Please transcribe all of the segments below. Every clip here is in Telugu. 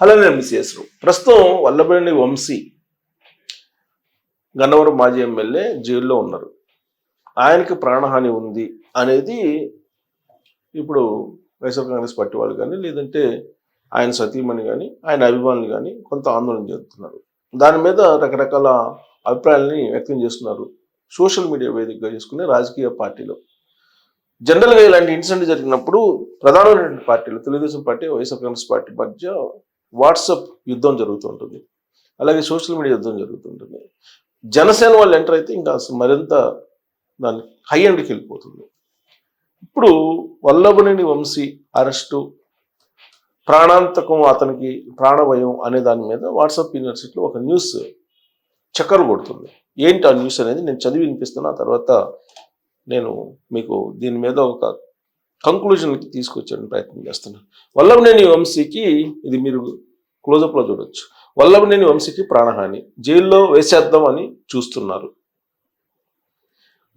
అలానే మిస్ఎస్ ప్రస్తుతం వల్లభేణి వంశీ గన్నవరం మాజీ ఎమ్మెల్యే జైల్లో ఉన్నారు. ఆయనకి ప్రాణహాని ఉంది అనేది ఇప్పుడు వైఎస్ఆర్ కాంగ్రెస్ పార్టీ వాళ్ళు కానీ లేదంటే ఆయన సతీమణి కానీ ఆయన అభిమానులు కానీ కొంత ఆందోళన చెందుతున్నారు. దాని మీద రకరకాల అభిప్రాయాలని వ్యక్తం చేస్తున్నారు. సోషల్ మీడియా వేదికగా చేసుకునే రాజకీయ పార్టీలు. జనరల్గా ఇలాంటి ఇన్సిడెంట్ జరిగినప్పుడు ప్రధానమైనటువంటి పార్టీలు Telugudesam party YSR Congress party మధ్య వాట్సప్ యుద్ధం జరుగుతుంటుంది అలాగే సోషల్ మీడియా యుద్ధం జరుగుతుంటుంది జనసేన వాళ్ళు ఎంటర్ అయితే ఇంకా అసలు మరింత దాన్ని హై ఎండ్కి వెళ్ళిపోతుంది. ఇప్పుడు వల్లభనేని వంశీ అరెస్టు ప్రాణాంతకం అతనికి ప్రాణభయం అనే దాని మీద వాట్సాప్ యూనివర్సిటీలో ఒక న్యూస్ చక్కర్ కొడుతుంది. ఏంటి ఆ న్యూస్ అనేది? నేను చదివి వినిపిస్తున్నా తర్వాత నేను మీకు దీని మీద ఒక కంక్లూజన్కి తీసుకొచ్చే ప్రయత్నం చేస్తున్నాను వల్లభనేని వంశీకి ఇది మీరు క్లోజప్లో చూడొచ్చు. వల్లభనేని వంశీకి ప్రాణహాని. జైల్లో వేసేద్దాం అని చూస్తున్నారు.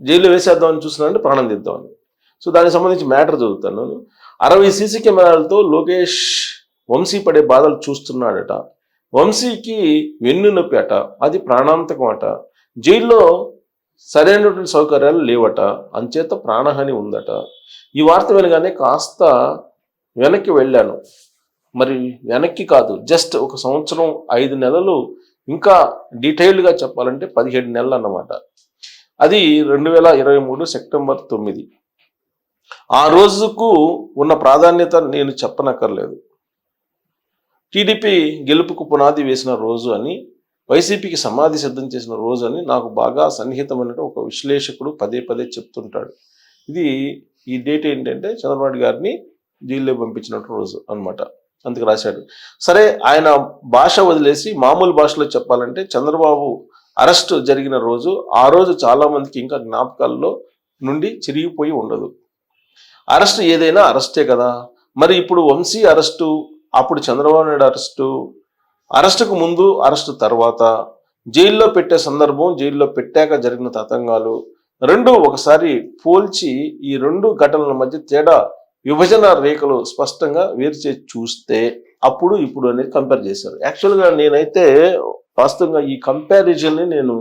జైల్లో వేసేద్దాం అని చూస్తున్నారంటే ప్రాణం తీద్దామని సో దానికి సంబంధించి మ్యాటర్ చదువుతాను. అరవై సీసీ కెమెరాలతో లోకేష్ వంశీ పడే బాధలు చూస్తున్నాడట. వంశీకి వెన్ను నొప్పి అట. అది ప్రాణాంతకం అట. జైల్లో సరైనటువంటి సౌకర్యాలు లేవట. అంచేత ప్రాణహాని ఉందట. ఈ వార్త వినగానే కాస్త వెనక్కి వెళ్ళాను. మరి వెనక్కి కాదు జస్ట్ ఒక సంవత్సరం ఐదు నెలలు ఇంకా డీటెయిల్డ్గా చెప్పాలంటే పదిహేడు నెలలు అన్నమాట. అది రెండు వేల ఇరవై మూడు సెప్టెంబర్ తొమ్మిది. ఆ రోజుకు ఉన్న ప్రాధాన్యత నేను చెప్పనక్కర్లేదు. టీడీపీ గెలుపుకు పునాది వేసిన రోజు అని వైసీపీకి సమాధి సిద్ధం చేసిన రోజు అని నాకు బాగా సన్నిహితమైన ఒక విశ్లేషకుడు పదే పదే చెప్తుంటాడు. ఇది ఈ డేట్ ఏంటంటే చంద్రబాబు గారిని జైల్లో పంపించినట్టు రోజు అన్నమాట. అందుకు రాశాడు. సరే ఆయన భాష వదిలేసి మామూలు భాషలో చెప్పాలంటే చంద్రబాబు అరెస్ట్ జరిగిన రోజు ఆ రోజు చాలామందికి ఇంకా జ్ఞాపకాల్లో నుండి చిరిగిపోయి ఉండదు. అరెస్ట్ ఏదైనా అరెస్టే కదా. మరి ఇప్పుడు వంశీ అరెస్టు అప్పుడు చంద్రబాబు నాయుడు అరెస్టు అరెస్టుకు ముందు అరెస్టు తర్వాత జైల్లో పెట్టే సందర్భం జైల్లో పెట్టాక జరిగిన తతంగాలు రెండు ఒకసారి పోల్చి ఈ రెండు ఘటనల మధ్య తేడా విభజన రేఖలు స్పష్టంగా వేరు చేసి చూస్తే అప్పుడు ఇప్పుడు అనేది కంపేర్ చేశారు. యాక్చువల్గా నేనైతే వాస్తవంగా ఈ కంపారిజన్ని నేను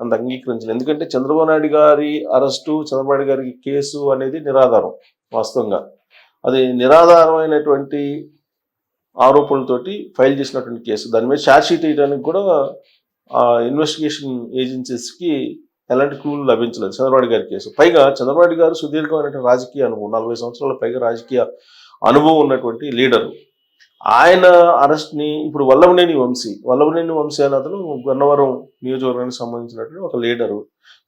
అంత అంగీకరించను. ఎందుకంటే చంద్రబాబు నాయుడు గారి అరెస్టు చంద్రబాబు నాయుడు గారి కేసు అనేది నిరాధారం వాస్తవంగా. అది నిరాధారమైనటువంటి ఆరోపణలతోటి ఫైల్ చేసినటువంటి కేసు. దాని మీద ఛార్జ్ షీట్ వేయడానికి కూడా ఆ ఇన్వెస్టిగేషన్ ఏజెన్సీస్కి ఎలాంటి క్లూలు లభించలేదు. చంద్రబాబు గారి కేసు. పైగా చంద్రబాబు గారు సుదీర్ఘమైనటువంటి రాజకీయ అనుభవం నలభై సంవత్సరాల పైగా రాజకీయ అనుభవం ఉన్నటువంటి లీడరు. ఆయన అరెస్ట్ని ఇప్పుడు వల్లభనేని వంశీ వల్లభనేని వంశీ అనే అతను గన్నవరం నియోజకవర్గానికి సంబంధించినటువంటి ఒక లీడరు.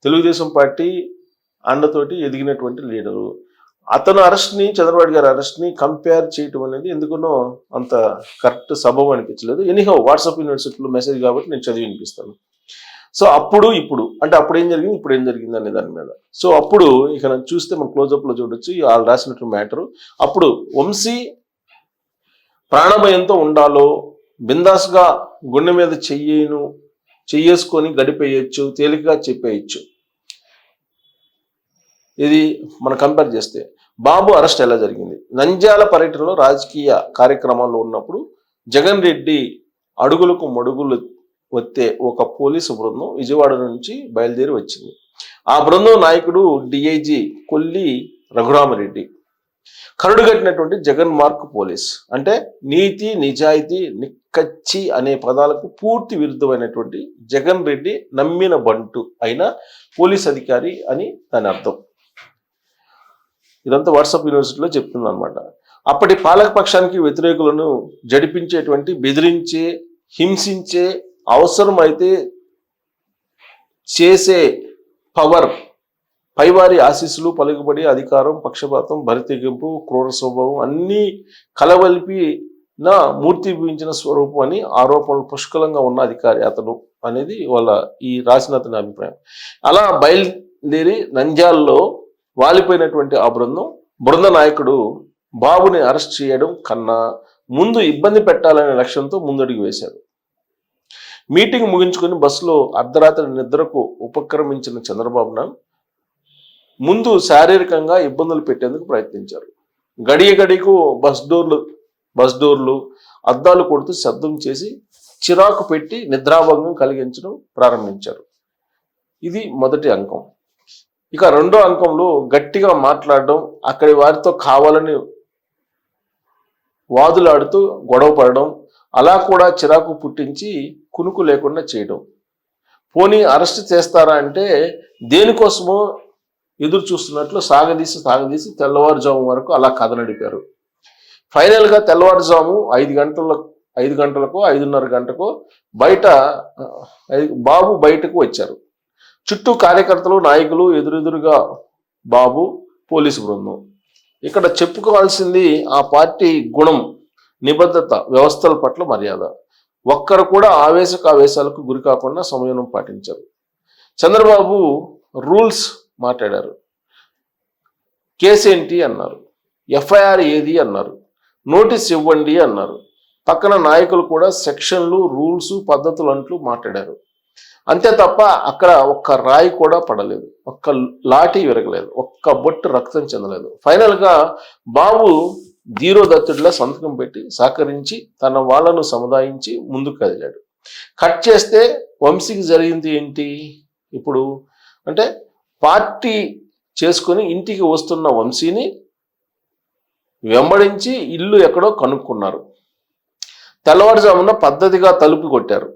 తెలుగుదేశం పార్టీ అండతోటి ఎదిగినటువంటి లీడరు. అతను అరెస్ట్ని చంద్రబాబు గారి అరెస్ట్ని కంపేర్ చేయటం అనేది ఎందుకునో అంత కరెక్ట్ సబబం అనిపించలేదు. ఎనీహో వాట్సాప్ యూనివర్సిటీలో మెసేజ్ కాబట్టి నేను చదివి వినిపిస్తాను. సో అప్పుడు ఇప్పుడు అంటే అప్పుడు ఏం జరిగింది? ఇప్పుడు ఏం జరిగింది అనే దాని మీద. సో అప్పుడు ఇక్కడ చూస్తే మనం క్లోజప్లో చూడొచ్చు వాళ్ళు రాసినటువంటి మ్యాటరు. అప్పుడు వంశీ ప్రాణభయంతో ఉండాలో బిందాస్గా గుండె మీద చెయ్యను చెయ్యేసుకొని గడిపేయచ్చు తేలికగా చెప్పేయచ్చు. ఇది మనం కంపేర్ చేస్తే. బాబు అరెస్ట్ ఎలా జరిగింది? నంద్యాల పర్యటనలో రాజకీయ కార్యక్రమాల్లో ఉన్నప్పుడు జగన్ రెడ్డి అడుగులకు మడుగులు వచ్చే ఒక పోలీసు బృందం విజయవాడ నుంచి బయలుదేరి వచ్చింది. ఆ బృందం నాయకుడు డిఐజీ కొల్లి రఘురామరెడ్డి. కరుడుగట్టినటువంటి జగన్ మార్క్ పోలీస్. అంటే నీతి నిజాయితీ నిక్కచ్చి అనే పదాలకు పూర్తి విరుద్ధమైనటువంటి జగన్ రెడ్డి నమ్మిన బంటు అయిన పోలీస్ అధికారి అని దాని అర్థం. ఇదంతా వాట్సాప్ యూనివర్సిటీలో చెప్తుంది అనమాట అప్పటి పాలకపక్షానికి వ్యతిరేకులను జడిపించేటువంటి బెదిరించే హింసించే అవసరం అయితే చేసే పవర్ పైవారి ఆశీస్సులు పలుకుబడి అధికారం పక్షపాతం భరితెగింపు క్రూర స్వభావం అన్నీ కలవలిపి నా మూర్తి భవించిన స్వరూపం అని ఆరోపణలు పుష్కలంగా ఉన్న అధికారి అతడు అనేది వాళ్ళ ఈ రాసిన అతని అభిప్రాయం. అలా బయలుదేరి నంజాల్లో వాలిపోయినటువంటి ఆ బృందం బృంద నాయకుడు బాబుని అరెస్ట్ చేయడం కన్నా ముందు ఇబ్బంది పెట్టాలనే లక్ష్యంతో ముందడుగు వేశారు. మీటింగ్ ముగించుకొని బస్సులో అర్ధరాత్రి నిద్రకు ఉపక్రమించిన చంద్రబాబు ముందు శారీరకంగా ఇబ్బందులు పెట్టేందుకు ప్రయత్నించారు. గడియ గడికు బస్ డోర్లు బస్ డోర్లు అద్దాలు కొడుతూ శబ్దం చేసి చిరాకు పెట్టి నిద్రాభంగం కలిగించడం ప్రారంభించారు. ఇది మొదటి అంకం. ఇక రెండో అంకంలో గట్టిగా మాట్లాడడం అక్కడి వారితో కావాలని వాదులాడుతూ గొడవ పడడం అలా కూడా చిరాకు పుట్టించి కునుకు లేకుండా చేయడం పోనీ అరెస్ట్ చేస్తారా అంటే దేనికోసమో ఎదురు చూస్తున్నట్లు సాగదీసి సాగదీసి తెల్లవారుజాము వరకు అలా కథ నడిపారు. ఫైనల్గా తెల్లవారుజాము ఐదు గంటల ఐదు గంటలకు ఐదున్నర గంటకు బయట బాబు బయటకు వచ్చారు. చుట్టూ కార్యకర్తలు నాయకులు ఎదురెదురుగా బాబు పోలీసు బృందం. ఇక్కడ చెప్పుకోవాల్సింది ఆ పార్టీ గుణం. నిబద్ధత వ్యవస్థల పట్ల మర్యాద. ఒక్కరు కూడా ఆవేశక ఆవేశాలకు గురి కాకుండా సంయమనం పాటించారు. చంద్రబాబు రూల్స్ మాట్లాడారు. కేసు ఏంటి అన్నారు. ఎఫ్ఐఆర్ ఏది అన్నారు. నోటీస్ ఇవ్వండి అన్నారు. పక్కన నాయకులు కూడా సెక్షన్లు రూల్స్ పద్ధతులు అంటూ మాట్లాడారు. అంతే తప్ప అక్కడ ఒక్క రాయి కూడా పడలేదు. ఒక్క లాఠీ విరగలేదు. ఒక్క బొట్టు రక్తం చెందలేదు. ఫైనల్గా బాబు ధీరోదత్తుడిలా సంతకం పెట్టి సహకరించి తన వాళ్ళను సముదాయించి ముందుకు కదిలాడు. కట్ చేస్తే వంశీకి జరిగింది ఏంటి? ఇప్పుడు అంటే పార్టీ చేసుకొని ఇంటికి వస్తున్న వంశీని వెంబడించి ఇల్లు ఎక్కడో కనుక్కున్నారు. తెల్లవారుజామున పద్ధతిగా తలుపు కొట్టారు.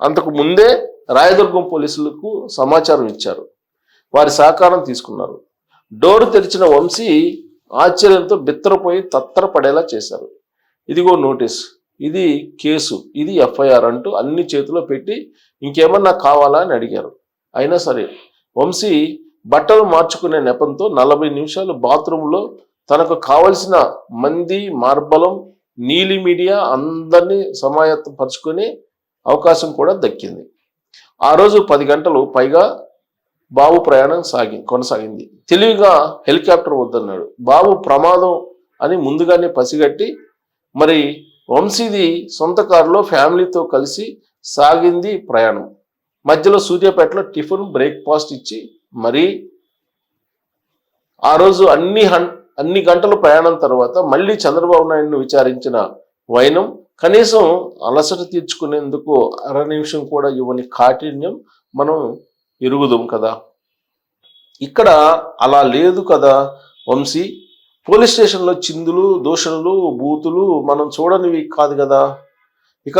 అంతకు ముందే రాయదుర్గం పోలీసులకు సమాచారం ఇచ్చారు. వారి సహకారం తీసుకున్నారు. డోర్ తెరిచిన వంశీ ఆశ్చర్యంతో బిత్తరపోయి తత్తరపడేలా చేశారు. ఇదిగో నోటీస్ ఇది కేసు ఇది ఎఫ్ఐఆర్ అంటూ అన్ని చేతిలో పెట్టి ఇంకేమన్నా కావాలా అని అడిగారు. అయినా సరే వంశీ బట్టలు మార్చుకునే నెపంతో నలభై నిమిషాలు బాత్రూంలో తనకు కావలసిన మంది మార్బలం నీలి మీడియా అందరినీ సమాయత్తపరుచుకునే అవకాశం కూడా దక్కింది. ఆ రోజు పది గంటలు పైగా బాబు ప్రయాణం సాగి కొనసాగింది. తెలివిగా హెలికాప్టర్ వద్దన్నాడు. బాబు ప్రమాదం అని ముందుగానే పసిగట్టి మరి వంశీది సొంత కారులో ఫ్యామిలీతో కలిసి సాగింది ప్రయాణం. మధ్యలో సూర్యాపేటలో టిఫిన్ బ్రేక్ఫాస్ట్ ఇచ్చి మరీ ఆ రోజు అన్ని హన్ అన్ని గంటల ప్రయాణం తర్వాత మళ్ళీ చంద్రబాబు నాయుడును విచారించిన వైనం కనీసం అలసట తీర్చుకునేందుకు అర నిమిషం కూడా ఇవ్వని కాఠిన్యం మనం ఇరుగుదాం కదా. ఇక్కడ అలా లేదు కదా వంశీ. పోలీస్ స్టేషన్లో చిందులు దూషణలు బూతులు మనం చూడనివి కాదు కదా. ఇక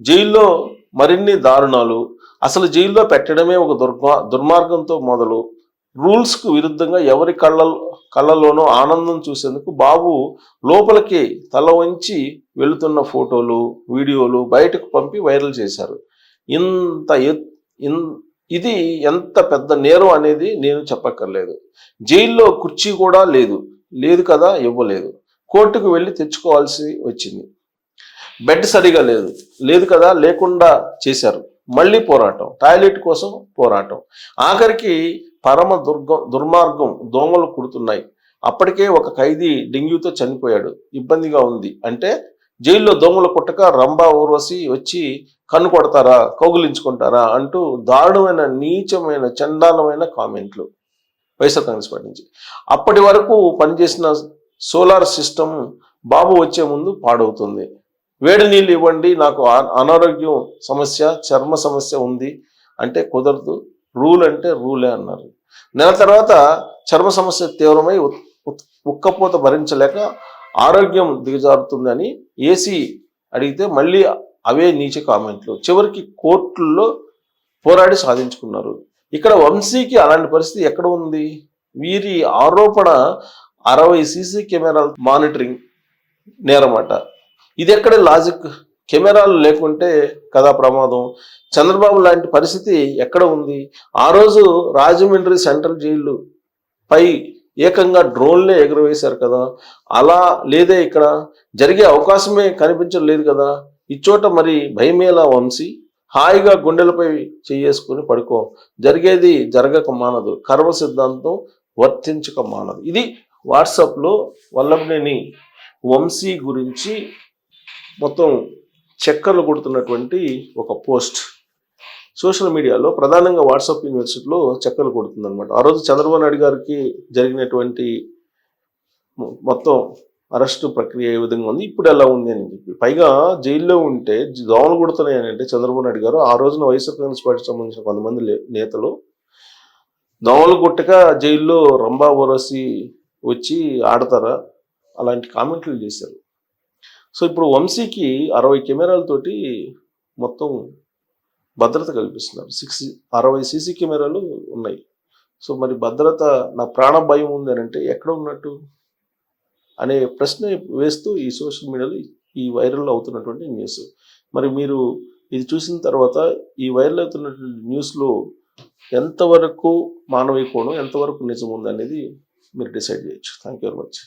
జైల్లో మరిన్ని దారుణాలు. అసలు జైల్లో పెట్టడమే ఒక దుర్మా దుర్మార్గంతో మొదలు. రూల్స్కు విరుద్ధంగా ఎవరి కళ్ళ కళ్ళలోనో ఆనందం చూసేందుకు బాబు లోపలికి తల వంచి వెళుతున్న ఫోటోలు వీడియోలు బయటకు పంపి వైరల్ చేశారు. ఇంత ఎత్- ఇన్- ఇది ఎంత పెద్ద నేరం అనేది నేను చెప్పక్కర్లేదు. జైల్లో కుర్చీ కూడా లేదు. లేదు కదా ఇవ్వలేదు. కోర్టుకు వెళ్ళి తెచ్చుకోవాల్సి వచ్చింది. బెడ్ సరిగా లేదు. లేదు కదా లేకుండా చేశారు. మళ్ళీ పోరాటం. టాయిలెట్ కోసం పోరాటం. ఆఖరికి పరమ దుర్గం దుర్మార్గం దోమలు కుడుతున్నాయి. అప్పటికే ఒక ఖైదీ డెంగ్యూతో చనిపోయాడు. ఇబ్బందిగా ఉంది. అంటే జైల్లో దోమలు కుట్టక రంభా ఊర్వశి వచ్చి కన్ను కొడతారా కౌగులించుకుంటారా అంటూ దారుణమైన నీచమైన చండాలమైన కామెంట్లు. వైఎస్ఆర్ కాంగ్రెస్ పార్టీ నుంచి. అప్పటి వరకు పనిచేసిన సోలార్ సిస్టమ్ బాబు వచ్చే ముందు పాడవుతుంది. వేడి నీళ్ళు ఇవ్వండి నాకు అనారోగ్యం సమస్య చర్మ సమస్య ఉంది అంటే కుదరదు. రూల్ అంటే రూలే అన్నారు. నెల తర్వాత చర్మ సమస్య తీవ్రమై ఉత్- ఉక్కపోత భరించలేక ఆరోగ్యం దిగజారుతుందని ఏసీ అడిగితే మళ్ళీ అవే నీచ కామెంట్లు. చివరికి కోర్టుల్లో పోరాడి సాధించుకున్నారు. ఇక్కడ వంశీకి అలాంటి పరిస్థితి ఎక్కడ ఉంది? వీరి ఆరోపణ అరవై సీసీ కెమెరాల మానిటరింగ్ నేరమాట. ఇది ఎక్కడ లాజిక్? కెమెరాలు లేకుంటే కదా ప్రమాదం? చంద్రబాబు లాంటి పరిస్థితి ఎక్కడ ఉంది? ఆ రోజు రాజమండ్రి సెంట్రల్ జైలు పై ఏకంగా డ్రోన్లే ఎగురవేశారు కదా. అలా లేదే ఇక్కడ. జరిగే అవకాశమే కనిపించలేదు కదా. ఇచ్చోట మరి భయమేలా వంశీ? హాయిగా గుండెలపై చేసుకుని పడుకో. జరిగేది జరగక మానదు. కర్మ సిద్ధాంతం వర్తించక మానదు. ఇది వాట్సాప్లో వల్లభనేని వంశీ గురించి మొత్తం చక్కర్లు కొడుతున్నటువంటి ఒక పోస్ట్. సోషల్ మీడియాలో ప్రధానంగా వాట్సాప్ యూనివర్సిటీలో చక్కలు కొడుతుంది అనమాట ఆ రోజు చంద్రబాబు నాయుడు గారికి జరిగినటువంటి మొత్తం అరెస్టు ప్రక్రియ ఏ విధంగా ఉంది ఇప్పుడు ఎలా ఉంది అని చెప్పి. పైగా జైల్లో ఉంటే దోమలు కొడుతున్నాయని అంటే చంద్రబాబు నాయుడు గారు ఆ రోజున వైఎస్ఆర్ కాంగ్రెస్ పార్టీకి సంబంధించిన కొంతమంది నేతలు దోమలు కొట్టక జైల్లో రంభా ఓరసి వచ్చి ఆడతారా? అలాంటి కామెంట్లు చేశారు. సో ఇప్పుడు వంశీకి అరవై కెమెరాలతోటి మొత్తం భద్రత కల్పిస్తున్నారు. సిక్స్ అరవై సీసీ కెమెరాలు ఉన్నాయి. సో మరి భద్రత నా ప్రాణ భయం ఉంది అని అంటే ఎక్కడ ఉన్నట్టు అనే ప్రశ్న వేస్తూ ఈ సోషల్ మీడియాలో ఈ వైరల్ అవుతున్నటువంటి న్యూస్. మరి మీరు ఇది చూసిన తర్వాత ఈ వైరల్ అవుతున్నటువంటి న్యూస్లో ఎంతవరకు మానవీయ కోణం ఎంతవరకు నిజం ఉంది అనేది మీరు డిసైడ్ చేయొచ్చు. Thank you very much.